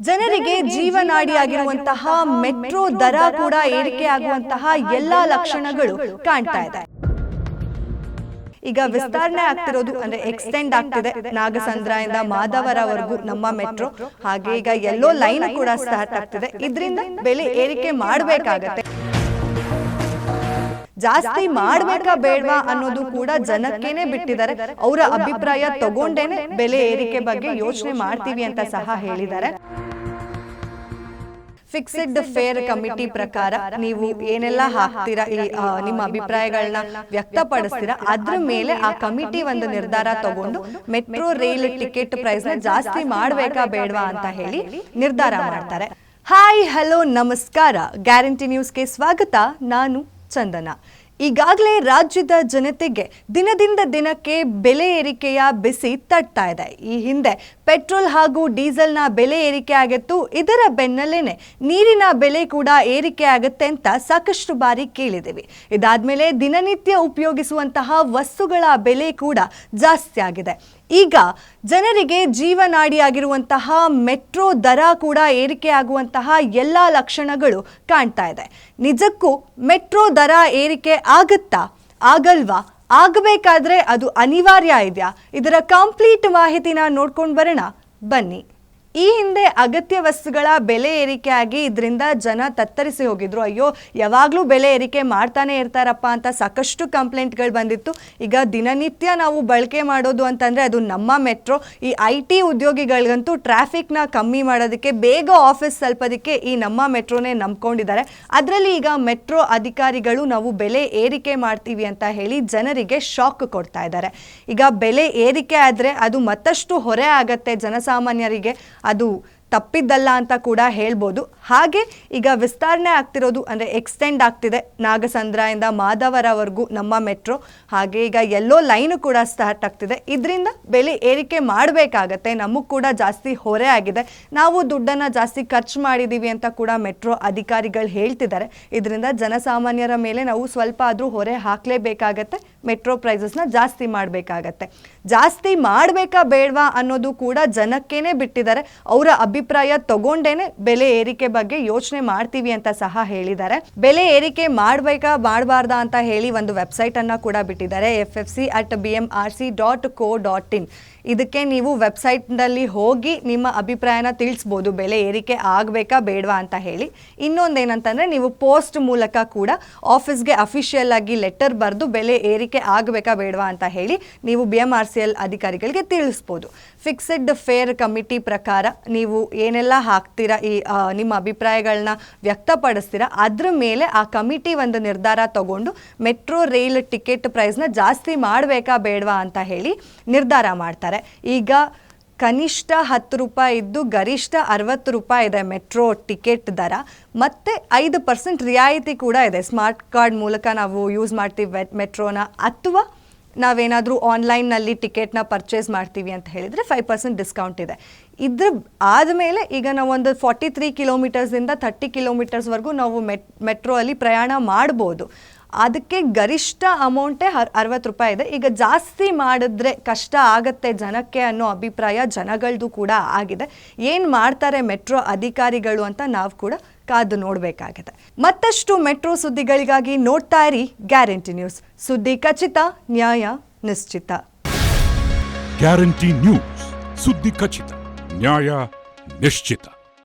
ಜನರಿಗೆ ಜೀವನಾಡಿಯಾಗಿರುವಂತಹ ಮೆಟ್ರೋ ದರ ಕೂಡ ಏರಿಕೆ ಆಗುವಂತಹ ಎಲ್ಲಾ ಲಕ್ಷಣಗಳು ಕಾಣ್ತಾ ಇದೆ. ಈಗ ವಿಸ್ತರಣೆ ಆಗ್ತಿರೋದು ಅಂದ್ರೆ ಎಕ್ಸ್ಟೆಂಡ್ ಆಗ್ತಿದೆ ನಾಗಸಂದ್ರದಿಂದ ಮಾಧವರವರೆಗೂ ನಮ್ಮ ಮೆಟ್ರೋ. ಹಾಗೆ ಈಗ ಎಲ್ಲೋ ಲೈನ್ ಕೂಡ ಸ್ಟಾರ್ಟ್ ಆಗ್ತಿದೆ. ಇದರಿಂದ ಬೆಲೆ ಏರಿಕೆ ಮಾಡಬೇಕಾಗತ್ತೆ. ಜಾಸ್ತಿ ಮಾಡ್ಬೇಕಾ ಬೇಡವಾ ಅನ್ನೋದು ಕೂಡ ಜನಕ್ಕೇನೆ ಬಿಟ್ಟಿದ್ದಾರೆ. ಅವರ ಅಭಿಪ್ರಾಯ ತಗೊಂಡೇನೆ ಬೆಲೆ ಏರಿಕೆ ಬಗ್ಗೆ ಯೋಚನೆ ಮಾಡ್ತೀವಿ ಅಂತ ಸಹ ಹೇಳಿದ್ದಾರೆ. ಫಿಕ್ಸ್ಡ್ ಫೇರ್ ಕಮಿಟಿ ಪ್ರಕಾರ ನೀವು ಏನೆಲ್ಲ ಹಾಕ್ತೀರಾ? ಈ ನಿಮ್ಮ ಅಭಿಪ್ರಾಯಗಳನ್ನ ವ್ಯಕ್ತಪಡಿಸ್ತೀರಾ? ಅದ್ರ ಮೇಲೆ ಆ ಕಮಿಟಿ ಒಂದು ನಿರ್ಧಾರ ತಗೊಂಡು ಮೆಟ್ರೋ ರೈಲ್ ಟಿಕೆಟ್ ಪ್ರೈಸ್ನ ಜಾಸ್ತಿ ಮಾಡ್ಬೇಕಾ ಬೇಡವಾ ಅಂತ ಹೇಳಿ ನಿರ್ಧಾರ ಮಾಡ್ತಾರೆ. ಹಾಯ್ ಹಲೋ ನಮಸ್ಕಾರ. ಗ್ಯಾರಂಟಿ ನ್ಯೂಸ್ಗೆ ಸ್ವಾಗತ. ನಾನು ಚಂದನ. ಈಗಾಗಲೇ ರಾಜ್ಯದ ಜನತೆಗೆ ದಿನದಿಂದ ದಿನಕ್ಕೆ ಬೆಲೆ ಏರಿಕೆಯ ಬಿಸಿ ತಟ್ತಾ ಇದೆ. ಈ ಹಿಂದೆ ಪೆಟ್ರೋಲ್ ಹಾಗೂ ಡೀಸೆಲ್ನ ಬೆಲೆ ಏರಿಕೆ ಆಗಿತ್ತು. ಇದರ ಬೆನ್ನಲ್ಲೇನೆ ನೀರಿನ ಬೆಲೆ ಕೂಡ ಏರಿಕೆ ಆಗುತ್ತೆ ಅಂತ ಸಾಕಷ್ಟು ಬಾರಿ ಕೇಳಿದ್ದೀವಿ. ಇದಾದ್ಮೇಲೆ ದಿನನಿತ್ಯ ಉಪಯೋಗಿಸುವಂತಹ ವಸ್ತುಗಳ ಬೆಲೆ ಕೂಡ ಜಾಸ್ತಿ ಆಗಿದೆ. ಈಗ ಜನರಿಗೆ ಜೀವನಾಡಿಯಾಗಿರುವಂತಹ ಮೆಟ್ರೋ ದರ ಕೂಡ ಏರಿಕೆ ಆಗುವಂತಹ ಎಲ್ಲ ಲಕ್ಷಣಗಳು ಕಾಣ್ತಾ ಇದೆ. ನಿಜಕ್ಕೂ ಮೆಟ್ರೋ ದರ ಏರಿಕೆ ಆಗುತ್ತಾ? ಆಗಲ್ವಾ? ಆಗಬೇಕಾದ್ರೆ ಅದು ಅನಿವಾರ್ಯ ಇದೆಯಾ? ಇದರ ಕಂಪ್ಲೀಟ್ ಮಾಹಿತಿನ ನೋಡ್ಕೊಂಡು ಬರೋಣ. ಬನ್ನಿ. ಈ ಹಿಂದೆ ಅಗತ್ಯ ವಸ್ತುಗಳ ಬೆಲೆ ಏರಿಕೆ ಆಗಿ ಇದರಿಂದ ಜನ ತತ್ತರಿಸಿ ಹೋಗಿದ್ರು. ಅಯ್ಯೋ, ಯಾವಾಗಲೂ ಬೆಲೆ ಏರಿಕೆ ಮಾಡ್ತಾನೆ ಇರ್ತಾರಪ್ಪ ಅಂತ ಸಾಕಷ್ಟು ಕಂಪ್ಲೇಂಟ್ಗಳು ಬಂದಿತ್ತು. ಈಗ ದಿನನಿತ್ಯ ನಾವು ಬಳಕೆ ಮಾಡೋದು ಅಂತಂದರೆ ಅದು ನಮ್ಮ ಮೆಟ್ರೋ. ಈ ಐ ಟಿ ಉದ್ಯೋಗಿಗಳಿಗಂತೂ ಟ್ರಾಫಿಕ್ನ ಕಮ್ಮಿ ಮಾಡೋದಕ್ಕೆ, ಬೇಗ ಆಫೀಸ್ ತಲುಪೋದಕ್ಕೆ ಈ ನಮ್ಮ ಮೆಟ್ರೋನೇ ನಂಬ್ಕೊಂಡಿದ್ದಾರೆ. ಅದರಲ್ಲಿ ಈಗ ಮೆಟ್ರೋ ಅಧಿಕಾರಿಗಳು ನಾವು ಬೆಲೆ ಏರಿಕೆ ಮಾಡ್ತೀವಿ ಅಂತ ಹೇಳಿ ಜನರಿಗೆ ಶಾಕ್ ಕೊಡ್ತಾ ಇದ್ದಾರೆ. ಈಗ ಬೆಲೆ ಏರಿಕೆ ಆದರೆ ಅದು ಮತ್ತಷ್ಟು ಹೊರೆ ಆಗತ್ತೆ ಜನಸಾಮಾನ್ಯರಿಗೆ. ಅದು ತಪ್ಪಿದ್ದಲ್ಲ ಅಂತ ಕೂಡ ಹೇಳ್ಬೋದು. ಹಾಗೆ ಈಗ ವಿಸ್ತರಣೆ ಆಗ್ತಿರೋದು ಅಂದರೆ ಎಕ್ಸ್ಟೆಂಡ್ ಆಗ್ತಿದೆ. ನಾಗಸಂದ್ರದಿಂದ ಮಾಧವರವರೆಗೂ ನಮ್ಮ ಮೆಟ್ರೋ ಹಾಗೆ ಈಗ ಎಲ್ಲೋ ಲೈನು ಕೂಡ ಸ್ಟಾರ್ಟ್ ಆಗ್ತಿದೆ. ಇದರಿಂದ ಬೆಲೆ ಏರಿಕೆ ಮಾಡಬೇಕಾಗತ್ತೆ. ನಮಗೂ ಕೂಡ ಜಾಸ್ತಿ ಹೊರೆ ಆಗಿದೆ. ನಾವು ದುಡ್ಡನ್ನು ಜಾಸ್ತಿ ಖರ್ಚು ಮಾಡಿದ್ದೀವಿ ಅಂತ ಕೂಡ ಮೆಟ್ರೋ ಅಧಿಕಾರಿಗಳು ಹೇಳ್ತಿದ್ದಾರೆ. ಇದರಿಂದ ಜನಸಾಮಾನ್ಯರ ಮೇಲೆ ನಾವು ಸ್ವಲ್ಪ ಆದರೂ ಹೊರೆ ಹಾಕಲೇಬೇಕಾಗತ್ತೆ. ಮೆಟ್ರೋ ಪ್ರೈಸಸ್ನ ಜಾಸ್ತಿ ಮಾಡಬೇಕಾಗತ್ತೆ. ಜಾಸ್ತಿ ಮಾಡಬೇಕಾ ಬೇಡವಾ ಅನ್ನೋದು ಕೂಡ ಜನಕ್ಕೇನೆ ಬಿಟ್ಟಿದ್ದಾರೆ. ಅವರ ಅಭಿಪ್ರಾಯ ತಗೊಂಡೇನೆ ಬೆಲೆ ಏರಿಕೆ ಬಗ್ಗೆ ಯೋಚನೆ ಮಾಡ್ತೀವಿ ಅಂತ ಸಹ ಹೇಳಿದ್ದಾರೆ. ಬೆಲೆ ಏರಿಕೆ ಮಾಡಬೇಕಾ ಮಾಡಬಾರ್ದಾ ಅಂತ ಹೇಳಿ ಒಂದು ವೆಬ್ಸೈಟ್ ಅನ್ನ ಕೂಡ ಬಿಟ್ಟಿದ್ದಾರೆ. F F C at B M R C dot co dot in ಇದಕ್ಕೆ ನೀವು ವೆಬ್ಸೈಟ್ನಲ್ಲಿ ಹೋಗಿ ನಿಮ್ಮ ಅಭಿಪ್ರಾಯನ ತಿಳಿಸ್ಬೋದು. ಬೆಲೆ ಏರಿಕೆ ಆಗಬೇಕಾ ಬೇಡವಾ ಅಂತ ಹೇಳಿ. ಇನ್ನೊಂದೇನಂತಂದರೆ ನೀವು ಪೋಸ್ಟ್ ಮೂಲಕ ಕೂಡ ಆಫೀಸ್ಗೆ ಅಫಿಷಿಯಲ್ ಆಗಿ ಲೆಟರ್ ಬರೆದು ಬೆಲೆ ಏರಿಕೆ ಆಗಬೇಕಾ ಬೇಡವಾ ಅಂತ ಹೇಳಿ ನೀವು B M R C L ಅಧಿಕಾರಿಗಳಿಗೆ ತಿಳಿಸ್ಬೋದು. ಫಿಕ್ಸೆಡ್ ಫೇರ್ ಕಮಿಟಿ ಪ್ರಕಾರ ನೀವು ಏನೆಲ್ಲ ಹಾಕ್ತೀರಾ, ಈ ನಿಮ್ಮ ಅಭಿಪ್ರಾಯಗಳನ್ನ ವ್ಯಕ್ತಪಡಿಸ್ತೀರಾ, ಅದ್ರ ಮೇಲೆ ಆ ಕಮಿಟಿ ಒಂದು ನಿರ್ಧಾರ ತಗೊಂಡು ಮೆಟ್ರೋ ರೈಲ್ ಟಿಕೆಟ್ ಪ್ರೈಸ್ನ ಜಾಸ್ತಿ ಮಾಡಬೇಕಾ ಬೇಡವಾ ಅಂತ ಹೇಳಿ ನಿರ್ಧಾರ ಮಾಡ್ತಾರೆ. ಈಗ ಕನಿಷ್ಠ ಹತ್ತು ರೂಪಾಯಿ ಇದ್ದು ಗರಿಷ್ಠ ಅರವತ್ತು ರೂಪಾಯಿ ಇದೆ ಮೆಟ್ರೋ ಟಿಕೆಟ್ ದರ. ಮತ್ತು ಐದು ಪರ್ಸೆಂಟ್ ರಿಯಾಯಿತಿ ಕೂಡ ಇದೆ. ಸ್ಮಾರ್ಟ್ ಕಾರ್ಡ್ ಮೂಲಕ ನಾವು ಯೂಸ್ ಮಾಡ್ತೀವಿ ಮೆಟ್ರೋನ. ಅಥವಾ ನಾವೇನಾದರೂ ಆನ್ಲೈನ್ನಲ್ಲಿ ಟಿಕೆಟ್ನ ಪರ್ಚೇಸ್ ಮಾಡ್ತೀವಿ ಅಂತ ಹೇಳಿದರೆ ಫೈವ್ ಪರ್ಸೆಂಟ್ ಡಿಸ್ಕೌಂಟ್ ಇದೆ. ಇದ್ರ ಆದಮೇಲೆ ಈಗ ನಾವು ಒಂದು ಫಾರ್ಟಿ ತ್ರೀ ಕಿಲೋಮೀಟರ್ಸಿಂದ ಥರ್ಟಿ ಕಿಲೋಮೀಟರ್ಸ್ವರೆಗೂ ನಾವು ಮೆಟ್ ಮೆಟ್ರೋ ಅಲ್ಲಿ ಪ್ರಯಾಣ ಮಾಡ್ಬೋದು. ಅದಕ್ಕೆ ಗರಿಷ್ಠ ಅಮೌಂಟೇ ಹರ್ ಅರವತ್ತು ರೂಪಾಯಿ ಇದೆ. ಈಗ ಜಾಸ್ತಿ ಮಾಡಿದ್ರೆ ಕಷ್ಟ ಆಗತ್ತೆ ಜನಕ್ಕೆ ಅನ್ನೋ ಅಭಿಪ್ರಾಯ ಜನಗಳದ್ದು ಕೂಡ ಆಗಿದೆ. ಏನು ಮಾಡ್ತಾರೆ ಮೆಟ್ರೋ ಅಧಿಕಾರಿಗಳು ಅಂತ ನಾವು ಕೂಡ ಕಾದು ನೋಡಬೇಕಾಗಿದೆ ಮತ್ತಷ್ಟು ಮೆಟ್ರೋ ಸುದ್ದಿಗಳಿಗಾಗಿ ನೋಡ್ತಾ ಇರಿ ಗ್ಯಾರಂಟಿ ನ್ಯೂಸ್. ಸುದ್ದಿ ಖಚಿತ, ನ್ಯಾಯ ನಿಶ್ಚಿತ. ಗ್ಯಾರಂಟಿ ನ್ಯೂಸ್, ಸುದ್ದಿ ಖಚಿತ, ನ್ಯಾಯ ನಿಶ್ಚಿತ.